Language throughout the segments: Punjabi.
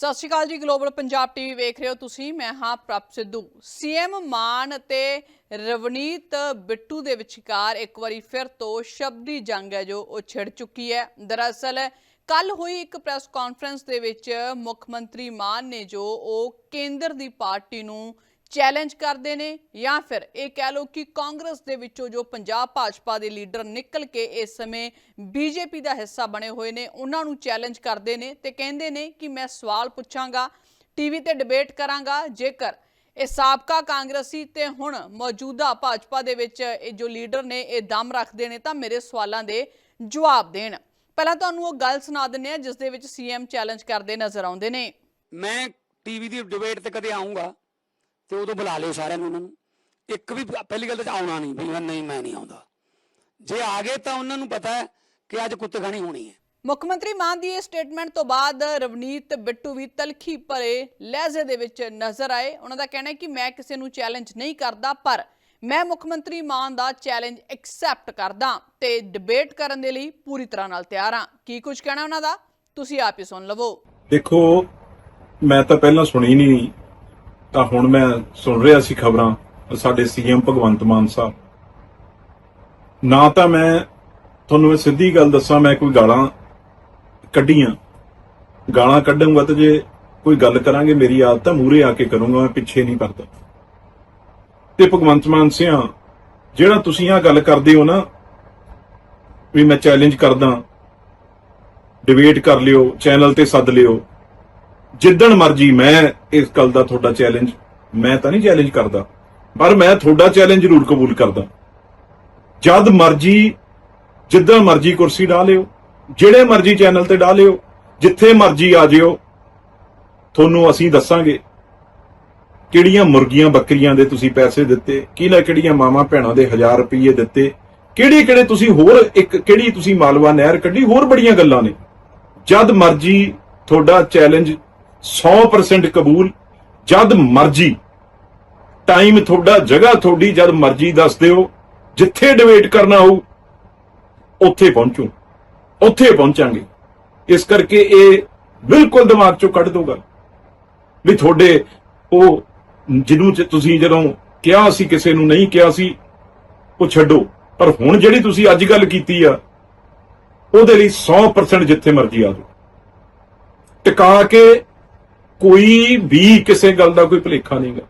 ਸਤਿ ਸ਼੍ਰੀ ਅਕਾਲ ਜੀ ਗਲੋਬਲ ਪੰਜਾਬ ਟੀਵੀ ਵੇਖ ਰਹੇ ਹੋ ਤੁਸੀਂ, ਮੈਂ ਹਾਂ ਪ੍ਰਭ ਸਿੱਧੂ। ਸੀਐਮ ਮਾਨ ਅਤੇ ਰਵਨੀਤ ਬਿੱਟੂ ਦੇ ਵਿਚਕਾਰ ਇੱਕ ਵਾਰੀ ਫਿਰ ਤੋਂ ਸ਼ਬਦੀ ਜੰਗ ਹੈ ਜੋ ਉਹ ਛਿੜ ਚੁੱਕੀ ਹੈ। ਦਰਅਸਲ, ਕੱਲ ਹੋਈ ਇੱਕ ਪ੍ਰੈਸ ਕਾਨਫਰੰਸ ਦੇ ਵਿੱਚ ਮੁੱਖ ਮੰਤਰੀ ਮਾਨ ਨੇ ਜੋ ਉਹ ਕੇਂਦਰ ਦੀ ਪਾਰਟੀ ਨੂੰ ਚੈਲੰਜ ਕਰਦੇ ਨੇ ਜਾਂ ਫਿਰ ਇਹ ਕਹਿ ਲਓ ਕਿ ਕਾਂਗਰਸ ਦੇ ਵਿੱਚੋਂ ਜੋ ਪੰਜਾਬ ਭਾਜਪਾ ਦੇ ਲੀਡਰ ਨਿਕਲ ਕੇ ਇਸ ਸਮੇਂ ਬੀਜੇਪੀ ਦਾ ਹਿੱਸਾ ਬਣੇ ਹੋਏ ਨੇ, ਉਹਨਾਂ ਨੂੰ ਚੈਲੰਜ ਕਰਦੇ ਨੇ ਤੇ ਕਹਿੰਦੇ ਨੇ ਕਿ ਮੈਂ ਸਵਾਲ ਪੁੱਛਾਂਗਾ, ਟੀਵੀ ਤੇ ਡਿਬੇਟ ਕਰਾਂਗਾ, ਜੇਕਰ ਇਹ ਸਾਬਕਾ ਕਾਂਗਰਸੀ ਤੇ ਹੁਣ ਮੌਜੂਦਾ ਭਾਜਪਾ ਦੇ ਵਿੱਚ ਇਹ ਜੋ ਲੀਡਰ ਨੇ ਇਹ ਦਮ ਰੱਖਦੇ ਨੇ ਤਾਂ ਮੇਰੇ ਸਵਾਲਾਂ ਦੇ ਜਵਾਬ ਦੇਣ। ਪਹਿਲਾਂ ਤੁਹਾਨੂੰ ਉਹ ਗੱਲ ਸੁਣਾ ਦਿੰਨੇ ਆ ਜਿਸ ਦੇ ਵਿੱਚ ਸੀਐਮ ਚੈਲੰਜ ਕਰਦੇ ਨਜ਼ਰ ਆਉਂਦੇ ਨੇ। ਮੈਂ ਟੀਵੀ ਦੀ ਡਿਬੇਟ ਤੇ ਕਦੇ ਆਉਂਗਾ ਤੇ ਉਦੋਂ ਬੁਲਾ ਲਿਓ ਸਾਰਿਆਂ ਨੂੰ ਉਹਨਾਂ ਨੂੰ। ਇੱਕ ਵੀ ਪਹਿਲੀ ਗੱਲ ਤਾਂ ਆਉਣਾ ਨਹੀਂ ਵੀ ਮੈਂ ਨਹੀਂ ਮੈਂ ਨਹੀਂ ਆਉਂਦਾ। ਜੇ ਆ ਗਏ ਤਾਂ ਉਹਨਾਂ ਨੂੰ ਪਤਾ ਹੈ ਕਿ ਅੱਜ ਕੁੱਤਖਾਣੀ ਹੋਣੀ ਹੈ। ਮੁੱਖ ਮੰਤਰੀ ਮਾਨ ਦੀ ਇਹ ਸਟੇਟਮੈਂਟ ਤੋਂ ਬਾਅਦ ਰਵਨੀਤ ਬਿੱਟੂ ਵੀ ਤਲਖੀ ਭਰੇ ਲਹਿਜ਼ੇ ਦੇ ਵਿੱਚ ਨਜ਼ਰ ਆਏ। ਉਹਨਾਂ ਦਾ ਕਹਿਣਾ ਹੈ ਕਿ ਮੈਂ ਕਿਸੇ ਨੂੰ ਚੈਲੰਜ ਨਹੀਂ ਕਰਦਾ ਪਰ ਮੈਂ ਮੁੱਖ ਮੰਤਰੀ ਮਾਨ ਦਾ ਚੈਲੰਜ ਐਕਸੈਪਟ ਕਰਦਾ ਤੇ ਡਿਬੇਟ ਕਰਨ ਦੇ ਲਈ ਪੂਰੀ ਤਰ੍ਹਾਂ ਨਾਲ ਤਿਆਰ ਹਾਂ। ਕੀ ਕੁਝ ਕਹਿਣਾ ਉਹਨਾਂ ਦਾ? ਤੁਸੀਂ ਆਪ ਹੀ ਸੁਣ ਲਵੋ। ਦੇਖੋ ਮੈਂ ਤਾਂ ਪਹਿਲਾਂ ਸੁਣੀ ਨਹੀਂ ਤਾਂ ਹੁਣ ਮੈਂ ਸੁਣ ਰਿਹਾ ਸੀ ਖਬਰਾਂ ਸਾਡੇ ਸੀਐਮ ਭਗਵੰਤ ਮਾਨ ਸਾਹਿਬ। ਨਾ ਤਾਂ ਮੈਂ ਤੁਹਾਨੂੰ ਇਹ ਸਿੱਧੀ ਗੱਲ ਦੱਸਾਂ, ਮੈਂ ਕੋਈ ਗਾਲਾਂ ਕੱਢੀਆਂ। ਗਾਲਾਂ ਕੱਢੂੰਗਾ ਤਾਂ ਜੇ ਕੋਈ ਗੱਲ ਕਰਾਂਗੇ ਮੇਰੀ ਆਦਤ ਤਾਂ ਮੂਰੇ ਆ ਕੇ ਕਰੂੰਗਾ, ਮੈਂ ਪਿੱਛੇ ਨਹੀਂ ਕਰਦਾ ਤੇ ਭਗਵੰਤ ਮਾਨ ਸਿਆ, ਜਿਹੜਾ ਤੁਸੀਂ ਆ ਗੱਲ ਕਰਦੇ ਹੋ ਨਾ, ਵੀ ਮੈਂ ਚੈਲੰਜ ਕਰਦਾ ਡਿਬੇਟ ਕਰ ਲਿਓ ਚੈਨਲ ਤੇ ਸੱਦ ਲਿਓ ਜਿੱਦਣ ਮਰਜ਼ੀ ਮੈਂ ਇਸ ਗੱਲ ਦਾ ਤੁਹਾਡਾ ਚੈਲੰਜ ਮੈਂ ਤਾਂ ਨਹੀਂ ਚੈਲੰਜ ਕਰਦਾ, ਪਰ ਮੈਂ ਤੁਹਾਡਾ ਚੈਲੰਜ ਜ਼ਰੂਰ ਕਬੂਲ ਕਰਦਾ। ਜਦ ਮਰਜ਼ੀ ਜਿੱਦਾਂ ਮਰਜ਼ੀ ਕੁਰਸੀ ਢਾ ਲਿਓ, ਜਿਹੜੇ ਮਰਜ਼ੀ ਚੈਨਲ ਤੇ ਢਾ ਲਿਓ, ਜਿੱਥੇ ਮਰਜ਼ੀ ਆ ਜਿਓ, ਤੁਹਾਨੂੰ ਅਸੀਂ ਦੱਸਾਂਗੇ ਕਿਹੜੀਆਂ ਮੁਰਗੀਆਂ ਬੱਕਰੀਆਂ ਦੇ ਤੁਸੀਂ ਪੈਸੇ ਦਿੱਤੇ, ਕਿਹਨਾਂ ਕਿਹੜੀਆਂ ਮਾਵਾਂ ਭੈਣਾਂ ਦੇ ਹਜ਼ਾਰ ਰੁਪਏ ਦਿੱਤੇ, ਕਿਹੜੇ ਕਿਹੜੇ ਤੁਸੀਂ ਹੋਰ ਇੱਕ ਕਿਹੜੀ ਤੁਸੀਂ ਮਾਲਵਾ ਨਹਿਰ ਕੱਢੀ, ਹੋਰ ਬੜੀਆਂ ਗੱਲਾਂ ਨੇ। ਜਦ ਮਰਜ਼ੀ ਤੁਹਾਡਾ ਚੈਲੰਜ 100% ਕਬੂਲ, ਜਦ ਮਰਜ਼ੀ। ਟਾਈਮ ਤੁਹਾਡਾ, ਜਗ੍ਹਾ ਤੁਹਾਡੀ, ਜਦ ਮਰਜ਼ੀ ਦੱਸ ਦਿਓ। ਜਿੱਥੇ ਡਿਬੇਟ ਕਰਨਾ ਹੋਊ, ਉੱਥੇ ਪਹੁੰਚੂ। ਉੱਥੇ ਪਹੁੰਚਾਂਗੇ। ਇਸ ਕਰਕੇ ਇਹ ਬਿਲਕੁਲ ਦਿਮਾਗ ਚੋਂ ਕੱਢ ਦੋ ਗੱਲ। ਵੀ ਤੁਹਾਡੇ, ਉਹ ਜਿਹਨੂੰ ਤੁਸੀਂ ਜਦੋਂ ਕਿਹਾ ਸੀ, ਕਿਸੇ ਨੂੰ ਨਹੀਂ ਕਿਹਾ ਸੀ, ਉਹ ਛੱਡੋ। ਪਰ ਹੁਣ ਜਿਹੜੀ ਤੁਸੀਂ ਅੱਜ ਗੱਲ ਕੀਤੀ ਆ, ਉਹਦੇ ਲਈ 100% ਜਿੱਥੇ ਮਰਜ਼ੀ ਆ ਜਾਓ। ਟਿਕਾ ਕੇ ਕੋਈ ਵੀ ਕਿਸੇ ਗੱਲ ਦਾ ਕੋਈ ਭਲੇਖਾ ਨਹੀਂਗਾ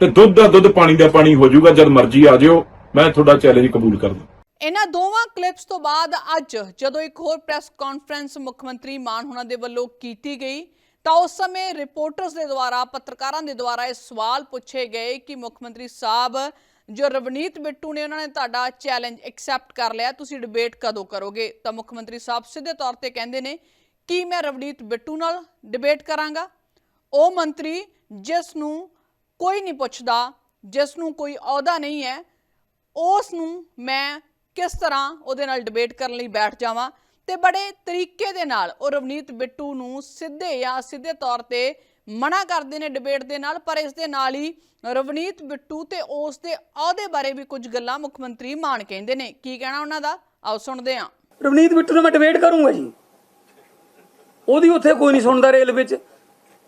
ਤੇ ਦੁੱਧ ਦਾ ਦੁੱਧ, ਪਾਣੀ ਦਾ ਪਾਣੀ ਹੋ ਜਾਊਗਾ, ਜਦ ਮਰਜ਼ੀ ਆ ਜਿਓ। ਮੈਂ ਤੁਹਾਡਾ ਚੈਲੰਜ ਕਬੂਲ ਕਰਦਾ। ਇਹਨਾਂ ਦੋਵਾਂ ਕਲਿੱਪਸ ਤੋਂ ਬਾਅਦ ਅੱਜ ਜਦੋਂ ਇੱਕ ਹੋਰ ਪ੍ਰੈਸ ਕਾਨਫਰੰਸ ਮੁੱਖ ਮੰਤਰੀ ਮਾਨ ਹੁਣਾਂ ਦੇ ਵੱਲੋਂ ਕੀਤੀ ਗਈ, ਤਾਂ ਉਸ ਸਮੇਂ ਰਿਪੋਰਟਰਸ ਦੇ ਦੁਆਰਾ, ਪੱਤਰਕਾਰਾਂ ਦੇ ਦੁਆਰਾ ਇਹ ਸਵਾਲ ਪੁੱਛੇ ਗਏ ਕਿ ਮੁੱਖ ਮੰਤਰੀ ਸਾਹਿਬ, ਜੋ ਰਵਨੀਤ ਬਿੱਟੂ ਨੇ ਉਹਨਾਂ ਨੇ ਤੁਹਾਡਾ ਚੈਲੰਜ ਐਕਸੈਪਟ ਕਰ ਲਿਆ, ਤੁਸੀਂ ਡਿਬੇਟ ਕਦੋਂ ਕਰੋਗੇ? ਤਾਂ ਮੁੱਖ ਮੰਤਰੀ ਸਾਹਿਬ ਸਿੱਧੇ ਤੌਰ ਤੇ ਕਹਿੰਦੇ ਨੇ ਕੀ ਮੈਂ ਰਵਨੀਤ ਬਿੱਟੂ ਨਾਲ ਡਿਬੇਟ ਕਰਾਂਗਾ? ਉਹ ਮੰਤਰੀ ਜਿਸ ਨੂੰ ਕੋਈ ਨਹੀਂ ਪੁੱਛਦਾ, ਜਿਸ ਨੂੰ ਕੋਈ ਅਹੁਦਾ ਨਹੀਂ ਹੈ, ਉਸ ਨੂੰ ਮੈਂ ਕਿਸ ਤਰ੍ਹਾਂ ਉਹਦੇ ਨਾਲ ਡਿਬੇਟ ਕਰਨ ਲਈ ਬੈਠ ਜਾਵਾਂ? ਤੇ ਬੜੇ ਤਰੀਕੇ ਦੇ ਨਾਲ ਉਹ ਰਵਨੀਤ ਬਿੱਟੂ ਨੂੰ ਸਿੱਧੇ ਜਾਂ ਸਿੱਧੇ ਤੌਰ ਤੇ ਮਨਾ ਕਰਦੇ ਨੇ ਡਿਬੇਟ ਦੇ ਨਾਲ, ਪਰ ਇਸ ਦੇ ਨਾਲ ਹੀ ਰਵਨੀਤ ਬਿੱਟੂ ਤੇ ਉਸ ਦੇ ਅਹੁਦੇ ਬਾਰੇ ਵੀ ਕੁਝ ਗੱਲਾਂ ਮੁੱਖ ਮੰਤਰੀ ਮਾਨ ਕਹਿੰਦੇ ਨੇ। ਕੀ ਕਹਿਣਾ ਉਹਨਾਂ ਦਾ? ਆਓ ਸੁਣਦੇ ਹਾਂ। ਰਵਨੀਤ ਬਿੱਟੂ ਨੂੰ ਮੈਂ ਡਿਬੇਟ ਕਰੂੰਗਾ ਜੀ। ਉਹਦੀ ਉੱਥੇ ਕੋਈ ਨਹੀਂ ਸੁਣਦਾ ਰੇਲਵੇ 'ਚ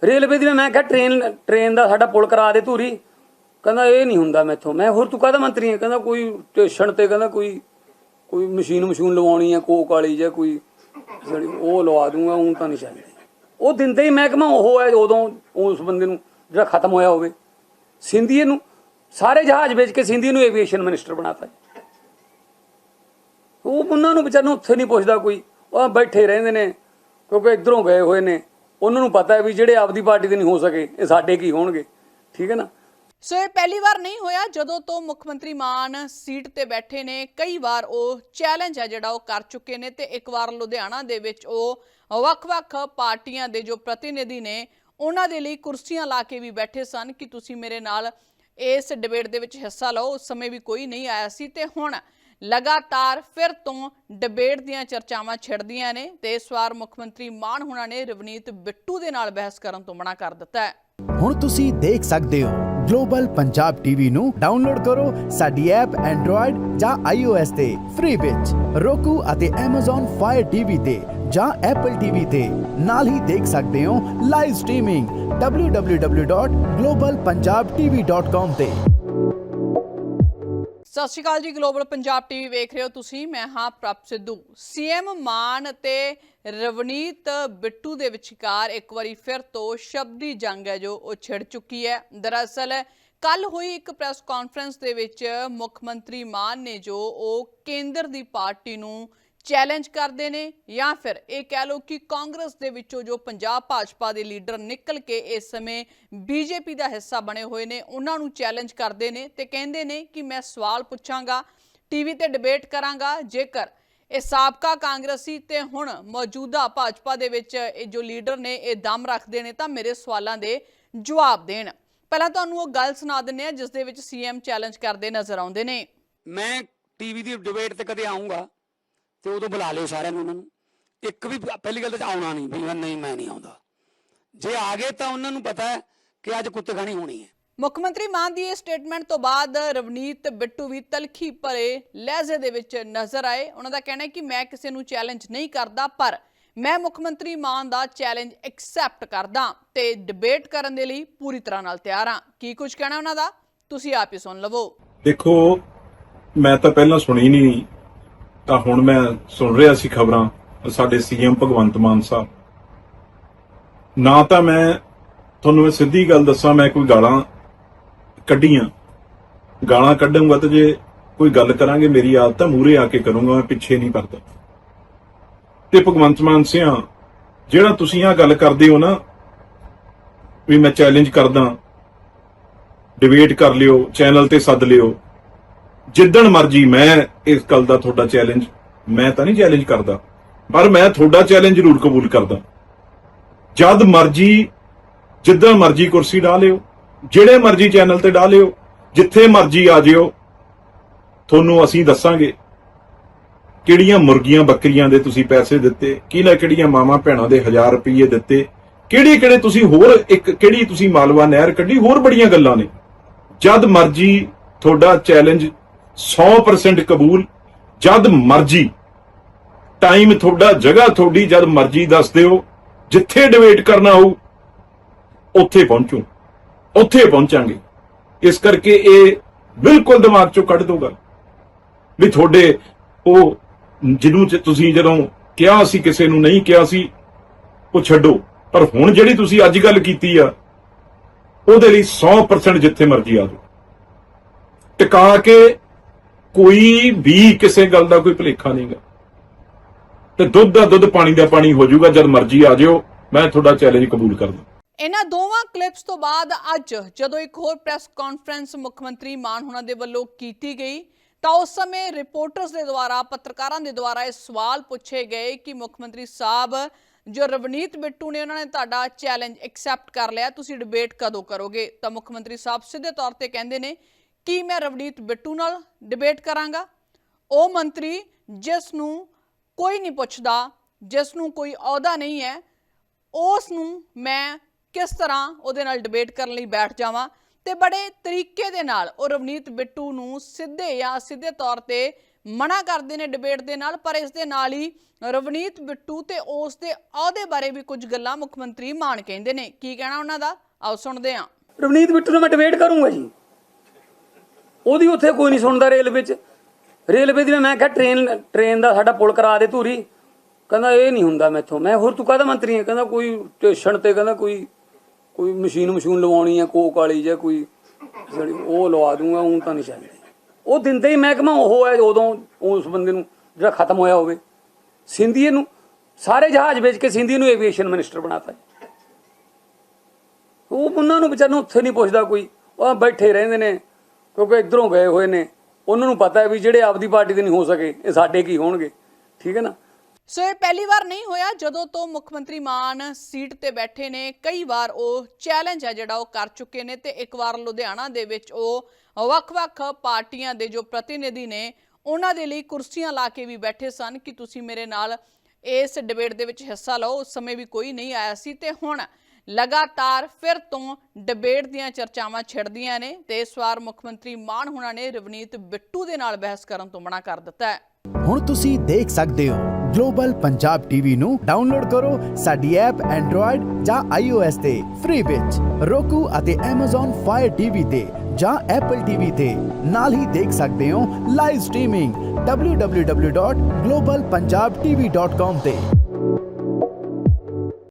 ਰੇਲਵੇ ਦੀ ਮੈਂ ਕਿਹਾ ਟ੍ਰੇਨ ਟ੍ਰੇਨ ਦਾ ਸਾਡਾ ਪੁਲ ਕਰਾ ਦੇ ਧੂਰੀ। ਕਹਿੰਦਾ ਇਹ ਨਹੀਂ ਹੁੰਦਾ ਮੈਥੋਂ। ਮੈਂ ਹੋਰ ਤੂੰ ਕਾਹਦਾ ਮੰਤਰੀ ਹੈ ਕਹਿੰਦਾ ਕੋਈ ਸਟੇਸ਼ਨ ਤੇ ਕਹਿੰਦਾ ਕੋਈ ਕੋਈ ਮਸ਼ੀਨ, ਮਸ਼ੂਨ ਲਵਾਉਣੀ ਹੈ ਕੋਕ ਵਾਲੀ ਜਾਂ ਕੋਈ ਜਿਹੜੀ ਉਹ ਲਵਾ ਦੂੰਗਾ ਉਹ ਤਾਂ ਨਹੀਂ ਚਾਹੀਦੀ ਉਹ ਦਿੰਦੇ ਹੀ ਮਹਿਕਮਾ ਉਹ ਹੈ, ਉਦੋਂ ਉਸ ਬੰਦੇ ਨੂੰ ਜਿਹੜਾ ਖਤਮ ਹੋਇਆ ਹੋਵੇ। ਸਿੰਧੀਏ ਨੂੰ, ਸਾਰੇ ਜਹਾਜ਼ ਵੇਚ ਕੇ ਸਿੰਧੀ ਨੂੰ ਐਵੀਏਸ਼ਨ ਮਿਨਿਸਟਰ ਬਣਾਤਾ। ਜੀ ਉਹ ਉਹਨਾਂ ਨੂੰ ਵਿਚਾਰ ਨੂੰ ਉੱਥੇ ਨਹੀਂ ਪੁੱਛਦਾ ਕੋਈ। ਉਹ ਬੈਠੇ ਰਹਿੰਦੇ ਨੇ। ਕਿਉਂਕਿ ਇਧਰੋਂ ਗਏ ਹੋਏ ਨੇ। ਉਹਨਾਂ ਨੂੰ ਪਤਾ ਹੈ ਵੀ ਜਿਹੜੇ ਆਪਦੀ ਪਾਰਟੀ ਦੇ ਨਹੀਂ ਹੋ ਸਕੇ, ਇਹ ਸਾਡੇ ਕੀ ਹੋਣਗੇ। ਠੀਕ ਹੈ ਨਾ? ਸੋ ਇਹ ਪਹਿਲੀ ਵਾਰ ਨਹੀਂ ਹੋਇਆ ਜਦੋਂ ਤੋਂ ਮੁੱਖ ਮੰਤਰੀ ਮਾਨ ਸੀਟ ਤੇ ਬੈਠੇ ਨੇ। ਕਈ ਵਾਰ ਉਹ ਚੈਲੰਜ ਹੈ ਜਿਹੜਾ ਉਹ ਕਰ ਚੁੱਕੇ ਨੇ ਤੇ ਇੱਕ ਵਾਰ ਲੁਧਿਆਣਾ ਦੇ ਵਿੱਚ ਉਹ ਵੱਖ-ਵੱਖ ਪਾਰਟੀਆਂ ਦੇ ਜੋ ਪ੍ਰਤੀਨਿਧੀ ਨੇ, ਉਹਨਾਂ ਦੇ ਲਈ ਕੁਰਸੀਆਂ ਲਾ ਕੇ ਵੀ ਬੈਠੇ ਸਨ ਕਿ ਤੁਸੀਂ ਮੇਰੇ ਨਾਲ ਇਸ ਡਿਬੇਟ ਦੇ ਵਿੱਚ ਹਿੱਸਾ ਲਓ। ਉਸ ਸਮੇਂ ਵੀ ਕੋਈ ਨਹੀਂ ਆਇਆ ਸੀ ਤੇ ਹੁਣ ਲਗਾਤਾਰ ਫਿਰ ਤੋਂ ਡਿਬੇਟ ਦੀਆਂ ਚਰਚਾਵਾਂ ਛਿੜਦੀਆਂ ਨੇ ਤੇ ਇਸ ਵਾਰ ਮੁੱਖ ਮੰਤਰੀ ਮਾਨ ਹੁਣਾਂ ਨੇ ਰਵਨੀਤ ਬਿੱਟੂ ਦੇ ਨਾਲ ਬਹਿਸ ਕਰਨ ਤੋਂ ਮਨਾ ਕਰ ਦਿੱਤਾ ਹੈ। ਹੁਣ ਤੁਸੀਂ ਦੇਖ ਸਕਦੇ ਹੋ ਗਲੋਬਲ ਪੰਜਾਬ ਟੀਵੀ ਨੂੰ ਡਾਊਨਲੋਡ ਕਰੋ ਸਾਡੀ ਐਪ ਐਂਡਰੋਇਡ ਜਾਂ iOS ਤੇ ਫ੍ਰੀ ਵਿੱਚ। Roku ਅਤੇ Amazon Fire TV ਤੇ ਜਾਂ Apple TV ਤੇ। ਨਾਲ ਹੀ ਦੇਖ ਸਕਦੇ ਹੋ ਲਾਈਵ ਸਟ੍ਰੀਮਿੰਗ www.globalpunjabtv.com ਤੇ। ਸਤਿ ਸ਼੍ਰੀ ਅਕਾਲ ਜੀ ਗਲੋਬਲ ਪੰਜਾਬ ਟੀਵੀ ਵੇਖ ਰਹੇ ਹੋ ਤੁਸੀਂ, ਮੈਂ ਹਾਂ ਪ੍ਰਭ ਸਿੱਧੂ। ਸੀਐਮ ਮਾਨ ਅਤੇ ਰਵਨੀਤ ਬਿੱਟੂ ਦੇ ਵਿਚਕਾਰ ਇੱਕ ਵਾਰੀ ਫਿਰ ਤੋਂ ਸ਼ਬਦੀ ਜੰਗ ਹੈ ਜੋ ਉਹ ਛਿੜ ਚੁੱਕੀ ਹੈ। ਦਰਅਸਲ ਕੱਲ ਹੋਈ ਇੱਕ ਪ੍ਰੈਸ ਕਾਨਫਰੰਸ ਦੇ ਵਿੱਚ ਮੁੱਖ ਮੰਤਰੀ ਮਾਨ ਨੇ ਜੋ ਉਹ ਕੇਂਦਰ ਦੀ ਪਾਰਟੀ ਨੂੰ ਚੈਲੰਜ ਕਰਦੇ ਨੇ ਜਾਂ ਫਿਰ ਇਹ ਕਹਿ ਲਓ ਕਿ ਕਾਂਗਰਸ ਦੇ ਵਿੱਚੋਂ ਜੋ ਪੰਜਾਬ ਭਾਜਪਾ ਦੇ ਲੀਡਰ ਨਿਕਲ ਕੇ ਇਸ ਸਮੇਂ ਬੀਜੇਪੀ ਦਾ ਹਿੱਸਾ ਬਣੇ ਹੋਏ ਨੇ, ਉਹਨਾਂ ਨੂੰ ਚੈਲੰਜ ਕਰਦੇ ਨੇ ਤੇ ਕਹਿੰਦੇ ਨੇ ਕਿ ਮੈਂ ਸਵਾਲ ਪੁੱਛਾਂਗਾ ਟੀਵੀ ਤੇ ਡਿਬੇਟ ਕਰਾਂਗਾ, ਜੇਕਰ ਇਹ ਸਾਬਕਾ ਕਾਂਗਰਸੀ ਤੇ ਹੁਣ ਮੌਜੂਦਾ ਭਾਜਪਾ ਦੇ ਵਿੱਚ ਇਹ ਜੋ ਲੀਡਰ ਨੇ ਇਹ ਦਮ ਰੱਖਦੇ ਨੇ ਤਾਂ ਮੇਰੇ ਸਵਾਲਾਂ ਦੇ ਜਵਾਬ ਦੇਣ। ਪਹਿਲਾਂ ਤੁਹਾਨੂੰ ਉਹ ਗੱਲ ਸੁਣਾ ਦਿੰਨੇ ਆ ਜਿਸ ਦੇ ਵਿੱਚ ਸੀਐਮ ਚੈਲੰਜ ਕਰਦੇ ਨਜ਼ਰ ਆਉਂਦੇ ਨੇ। ਮੈਂ ਟੀਵੀ ਦੀ ਡਿਬੇਟ ਤੇ ਕਦੇ ਆਉਂਗਾ ਤੇ ਉਦੋਂ ਬੁਲਾ ਲਿਓ ਸਾਰਿਆਂ ਨੂੰ ਉਹਨਾਂ ਨੂੰ। ਇੱਕ ਵੀ ਪਹਿਲੀ ਗੱਲ ਤਾਂ ਆਉਣਾ ਨਹੀਂ ਵੀ ਮੈਂ ਨਹੀਂ ਮੈਂ ਨਹੀਂ ਆਉਂਦਾ। ਜੇ ਆ ਗਏ ਤਾਂ ਉਹਨਾਂ ਨੂੰ ਪਤਾ ਹੈ ਕਿ ਅੱਜ ਕੁੱਤਖਾਣੀ ਹੋਣੀ ਹੈ। ਮੁੱਖ ਮੰਤਰੀ ਮਾਨ ਦੀ ਇਹ ਸਟੇਟਮੈਂਟ ਤੋਂ ਬਾਅਦ ਰਵਨੀਤ ਬਿੱਟੂ ਵੀ ਤਲਖੀ ਭਰੇ ਲਹਿਜ਼ੇ ਦੇ ਵਿੱਚ ਨਜ਼ਰ ਆਏ। ਉਹਨਾਂ ਦਾ ਕਹਿਣਾ ਹੈ ਕਿ ਮੈਂ ਕਿਸੇ ਨੂੰ ਚੈਲੰਜ ਨਹੀਂ ਕਰਦਾ ਪਰ ਮੈਂ ਮੁੱਖ ਮੰਤਰੀ ਮਾਨ ਦਾ ਚੈਲੰਜ ਐਕਸੈਪਟ ਕਰਦਾ ਤੇ ਡਿਬੇਟ ਕਰਨ ਦੇ ਲਈ ਪੂਰੀ ਤਰ੍ਹਾਂ ਨਾਲ ਤਿਆਰ ਹਾਂ। ਕੀ ਕੁਝ ਕਹਿਣਾ ਉਹਨਾਂ ਦਾ? ਤੁਸੀਂ ਆਪ ਹੀ ਸੁਣ ਲਵੋ। ਦੇਖੋ ਮੈਂ ਤਾਂ ਪਹਿਲਾਂ ਸੁਣੀ ਨਹੀਂ ਤਾਂ ਹੁਣ ਮੈਂ ਸੁਣ ਰਿਹਾ ਸੀ ਖਬਰਾਂ ਸਾਡੇ ਸੀਐਮ ਭਗਵੰਤ ਮਾਨ ਸਾਹਿਬ। ਨਾ ਤਾਂ ਮੈਂ, ਤੁਹਾਨੂੰ ਮੈਂ ਸਿੱਧੀ ਗੱਲ ਦੱਸਾਂ, ਮੈਂ ਕੋਈ ਗਾਲਾਂ ਕੱਢੀਆਂ। ਗਾਲਾਂ ਕੱਢੂੰਗਾ ਤਾਂ ਜੇ ਕੋਈ ਗੱਲ ਕਰਾਂਗੇ, ਮੇਰੀ ਆਦਤ ਤਾਂ ਮੂਰੇ ਆ ਕੇ ਕਰੂੰਗਾ, ਮੈਂ ਪਿੱਛੇ ਨਹੀਂ ਕਰਦਾ ਤੇ ਭਗਵੰਤ ਮਾਨ ਸਿਆ, ਜਿਹੜਾ ਤੁਸੀਂ ਆ ਗੱਲ ਕਰਦੇ ਹੋ ਨਾ, ਵੀ ਮੈਂ ਚੈਲੰਜ ਕਰਦਾ ਡਿਬੇਟ ਕਰ ਲਿਓ ਚੈਨਲ ਤੇ ਸੱਦ ਲਿਓ ਜਿੱਦਣ ਮਰਜ਼ੀ ਮੈਂ ਇਸ ਗੱਲ ਦਾ ਤੁਹਾਡਾ ਚੈਲੰਜ ਮੈਂ ਤਾਂ ਨਹੀਂ ਚੈਲੰਜ ਕਰਦਾ, ਪਰ ਮੈਂ ਤੁਹਾਡਾ ਚੈਲੰਜ ਜ਼ਰੂਰ ਕਬੂਲ ਕਰਦਾ। ਜਦ ਮਰਜ਼ੀ, ਜਿੱਦਣ ਮਰਜ਼ੀ ਕੁਰਸੀ ਢਾ ਲਿਓ, ਜਿਹੜੇ ਮਰਜ਼ੀ ਚੈਨਲ ਤੇ ਢਾ ਲਿਓ, ਜਿੱਥੇ ਮਰਜ਼ੀ ਆ ਜਿਓ, ਤੁਹਾਨੂੰ ਅਸੀਂ ਦੱਸਾਂਗੇ ਕਿਹੜੀਆਂ ਮੁਰਗੀਆਂ ਬੱਕਰੀਆਂ ਦੇ ਤੁਸੀਂ ਪੈਸੇ ਦਿੱਤੇ ਕਿਹਨਾਂ ਕਿਹੜੀਆਂ ਮਾਵਾਂ ਭੈਣਾਂ ਦੇ ਹਜ਼ਾਰ ਰੁਪਏ ਦਿੱਤੇ ਕਿਹੜੇ ਕਿਹੜੇ ਤੁਸੀਂ ਹੋਰ ਇੱਕ, ਕਿਹੜੀ ਤੁਸੀਂ ਮਾਲਵਾ ਨਹਿਰ ਕੱਢੀ, ਹੋਰ ਬੜੀਆਂ ਗੱਲਾਂ ਨੇ। ਜਦ ਮਰਜ਼ੀ ਤੁਹਾਡਾ ਚੈਲੰਜ 100% ਕਬੂਲ, ਜਦ ਮਰਜ਼ੀ। ਟਾਈਮ ਤੁਹਾਡਾ, ਜਗ੍ਹਾ ਤੁਹਾਡੀ, ਜਦ ਮਰਜ਼ੀ ਦੱਸ ਦਿਓ। ਜਿੱਥੇ ਡਿਬੇਟ ਕਰਨਾ ਹੋਊ, ਉੱਥੇ ਪਹੁੰਚੂ। ਉੱਥੇ ਪਹੁੰਚਾਂਗੇ। ਇਸ ਕਰਕੇ ਇਹ ਬਿਲਕੁਲ ਦਿਮਾਗ ਚੋਂ ਕੱਢ ਦੋਗਾ ਵੀ ਤੁਹਾਡੇ, ਉਹ ਜਿਹਨੂੰ ਤੁਸੀਂ ਜਦੋਂ ਕਿਹਾ ਸੀ, ਕਿਸੇ ਨੂੰ ਨਹੀਂ ਕਿਹਾ ਸੀ, ਉਹ ਛੱਡੋ। ਪਰ ਹੁਣ ਜਿਹੜੀ ਤੁਸੀਂ ਅੱਜ ਗੱਲ ਕੀਤੀ ਆ, ਉਹਦੇ ਲਈ 100% ਜਿੱਥੇ ਮਰਜ਼ੀ ਆ ਜਾਓ। ਟਿਕਾ ਕੇ ਕੋਈ ਵੀ ਕਿਸੇ ਗੱਲ ਦਾ ਕੋਈ ਭੁਲੇਖਾ ਨਹੀਂਗਾ ਤੇ ਦੁੱਧ ਦਾ ਦੁੱਧ ਪਾਣੀ ਦਾ ਪਾਣੀ ਹੋ ਜਾਊਗਾ, ਜਦ ਮਰਜ਼ੀ ਆ ਜਿਓ ਮੈਂ ਤੁਹਾਡਾ ਚੈਲੰਜ ਕਬੂਲ ਕਰਦਾ। ਇਹਨਾਂ ਦੋਵਾਂ ਕਲਿੱਪਸ ਤੋਂ ਬਾਅਦ ਅੱਜ ਜਦੋਂ ਇੱਕ ਹੋਰ ਪ੍ਰੈਸ ਕਾਨਫਰੰਸ ਮੁੱਖ ਮੰਤਰੀ ਮਾਨ ਹੁਣਾਂ ਦੇ ਵੱਲੋਂ ਕੀਤੀ ਗਈ, ਤਾਂ ਉਸ ਸਮੇਂ ਰਿਪੋਰਟਰਸ ਦੇ ਦੁਆਰਾ, ਪੱਤਰਕਾਰਾਂ ਦੇ ਦੁਆਰਾ ਇਹ ਸਵਾਲ ਪੁੱਛੇ ਗਏ ਕਿ ਮੁੱਖ ਮੰਤਰੀ ਸਾਹਿਬ, ਜੋ ਰਵਨੀਤ ਬਿੱਟੂ ਨੇ ਉਹਨਾਂ ਨੇ ਤੁਹਾਡਾ ਚੈਲੰਜ ਐਕਸੈਪਟ ਕਰ ਲਿਆ, ਤੁਸੀਂ ਡਿਬੇਟ ਕਦੋਂ ਕਰੋਗੇ? ਤਾਂ ਮੁੱਖ ਮੰਤਰੀ ਸਾਹਿਬ ਸਿੱਧੇ ਤੌਰ ਤੇ ਕਹਿੰਦੇ ਨੇ ਕੀ ਮੈਂ ਰਵਨੀਤ ਬਿੱਟੂ ਨਾਲ ਡਿਬੇਟ ਕਰਾਂਗਾ? ਉਹ ਮੰਤਰੀ ਜਿਸ ਨੂੰ ਕੋਈ ਨਹੀਂ ਪੁੱਛਦਾ, ਜਿਸ ਨੂੰ ਕੋਈ ਅਹੁਦਾ ਨਹੀਂ ਹੈ, ਉਸ ਨੂੰ ਮੈਂ ਕਿਸ ਤਰ੍ਹਾਂ ਉਹਦੇ ਨਾਲ ਡਿਬੇਟ ਕਰਨ ਲਈ ਬੈਠ ਜਾਵਾਂ? ਤੇ ਬੜੇ ਤਰੀਕੇ ਦੇ ਨਾਲ ਉਹ ਰਵਨੀਤ ਬਿੱਟੂ ਨੂੰ ਸਿੱਧੇ ਜਾਂ ਸਿੱਧੇ ਤੌਰ ਤੇ ਮਨਾ ਕਰਦੇ ਨੇ ਡਿਬੇਟ ਦੇ ਨਾਲ, ਪਰ ਇਸ ਦੇ ਨਾਲ ਹੀ ਰਵਨੀਤ ਬਿੱਟੂ ਤੇ ਉਸ ਦੇ ਅਹੁਦੇ ਬਾਰੇ ਵੀ ਕੁਝ ਗੱਲਾਂ ਮੁੱਖ ਮੰਤਰੀ ਮਾਨ ਕਹਿੰਦੇ ਨੇ। ਕੀ ਕਹਿਣਾ ਉਹਨਾਂ ਦਾ? ਆਓ ਸੁਣਦੇ ਹਾਂ। ਰਵਨੀਤ ਬਿੱਟੂ ਨੂੰ ਮੈਂ ਡਿਬੇਟ ਕਰੂੰਗਾ ਜੀ। ਉਹਦੀ ਉੱਥੇ ਕੋਈ ਨਹੀਂ ਸੁਣਦਾ ਰੇਲਵੇ 'ਚ। ਰੇਲਵੇ ਦੀ ਮੈਂ ਕਿਹਾ ਟ੍ਰੇਨ ਟ੍ਰੇਨ ਦਾ ਸਾਡਾ ਪੁਲ ਕਰਾ ਦੇ ਧੂਰੀ। ਕਹਿੰਦਾ ਇਹ ਨਹੀਂ ਹੁੰਦਾ ਮੈਥੋਂ। ਮੈਂ ਹੋਰ ਤੂੰ ਕਾਹਦਾ ਮੰਤਰੀ ਹੈ ਕਹਿੰਦਾ ਕੋਈ ਸਟੇਸ਼ਨ ਤੇ ਕਹਿੰਦਾ ਕੋਈ ਕੋਈ ਮਸ਼ੀਨ ਮਸ਼ੂਨ ਲਵਾਉਣੀ ਹੈ ਕੋਕ ਵਾਲੀ ਜਾਂ ਕੋਈ ਜਿਹੜੀ ਉਹ ਲਵਾ ਦੂੰਗਾ ਉਹ ਤਾਂ ਨਹੀਂ ਚਾਹੀਦੀ ਉਹ ਦਿੰਦੇ ਹੀ ਮਹਿਕਮਾ ਉਹ ਹੈ, ਉਦੋਂ ਉਸ ਬੰਦੇ ਨੂੰ ਜਿਹੜਾ ਖਤਮ ਹੋਇਆ ਹੋਵੇ। ਸਿੰਧੀਏ ਨੂੰ, ਸਾਰੇ ਜਹਾਜ਼ ਵੇਚ ਕੇ ਸਿੰਧੀਏ ਨੂੰ ਐਵੀਏਸ਼ਨ ਮਿਨਿਸਟਰ ਬਣਾਤਾ। ਉਹ ਉਹਨਾਂ ਨੂੰ ਵਿਚਾਰ ਨੂੰ ਉੱਥੇ ਨਹੀਂ ਪੁੱਛਦਾ ਕੋਈ। ਉਹ ਬੈਠੇ ਰਹਿੰਦੇ ਨੇ। ਕਿਉਂਕਿ ਇਧਰੋਂ ਗਏ ਹੋਏ ਨੇ। ਉਹਨਾਂ ਨੂੰ ਪਤਾ ਹੈ ਵੀ ਜਿਹੜੇ ਆਪਦੀ ਪਾਰਟੀ ਦੇ ਨਹੀਂ ਹੋ ਸਕੇ, ਇਹ ਸਾਡੇ ਕੀ ਹੋਣਗੇ। ਠੀਕ ਹੈ ਨਾ? ਸੋ ਇਹ ਪਹਿਲੀ ਵਾਰ ਨਹੀਂ ਹੋਇਆ ਜਦੋਂ ਤੋਂ ਮੁੱਖ ਮੰਤਰੀ ਮਾਨ ਸੀਟ ਤੇ ਬੈਠੇ ਨੇ। ਕਈ ਵਾਰ ਉਹ ਚੈਲੰਜ ਹੈ ਜਿਹੜਾ ਉਹ ਕਰ ਚੁੱਕੇ ਨੇ ਤੇ ਇੱਕ ਵਾਰ ਲੁਧਿਆਣਾ ਦੇ ਵਿੱਚ ਉਹ ਵੱਖ-ਵੱਖ ਪਾਰਟੀਆਂ ਦੇ ਜੋ ਪ੍ਰਤੀਨਿਧੀ ਨੇ, ਉਹਨਾਂ ਦੇ ਲਈ ਕੁਰਸੀਆਂ ਲਾ ਕੇ ਵੀ ਬੈਠੇ ਸਨ ਕਿ ਤੁਸੀਂ ਮੇਰੇ ਨਾਲ ਇਸ ਡਿਬੇਟ ਦੇ ਵਿੱਚ ਹਿੱਸਾ ਲਓ। ਉਸ ਸਮੇਂ ਵੀ ਕੋਈ ਨਹੀਂ ਆਇਆ ਸੀ ਤੇ ਹੁਣ ਲਗਾਤਾਰ ਫਿਰ ਤੋਂ ਡਿਬੇਟ ਦੀਆਂ ਚਰਚਾਵਾਂ ਛਿੜਦੀਆਂ ਨੇ ਤੇ ਇਸ ਵਾਰ ਮੁੱਖ ਮੰਤਰੀ ਮਾਨ ਹੁਣਾਂ ਨੇ ਰਵਨੀਤ ਬਿੱਟੂ ਦੇ ਨਾਲ ਬਹਿਸ ਕਰਨ ਤੋਂ ਮਨਾ ਕਰ ਦਿੱਤਾ ਹੈ। ਹੁਣ ਤੁਸੀਂ ਦੇਖ ਸਕਦੇ ਹੋ ਗਲੋਬਲ ਪੰਜਾਬ ਟੀਵੀ ਨੂੰ ਡਾਊਨਲੋਡ ਕਰੋ ਸਾਡੀ ਐਪ ਐਂਡਰੋਇਡ ਜਾਂ iOS ਤੇ ਫ੍ਰੀ ਵਿੱਚ। Roku ਅਤੇ Amazon Fire TV ਤੇ ਜਾਂ Apple TV ਤੇ। ਨਾਲ ਹੀ ਦੇਖ ਸਕਦੇ ਹੋ ਲਾਈਵ ਸਟ੍ਰੀਮਿੰਗ www.globalpunjabtv.com ਤੇ।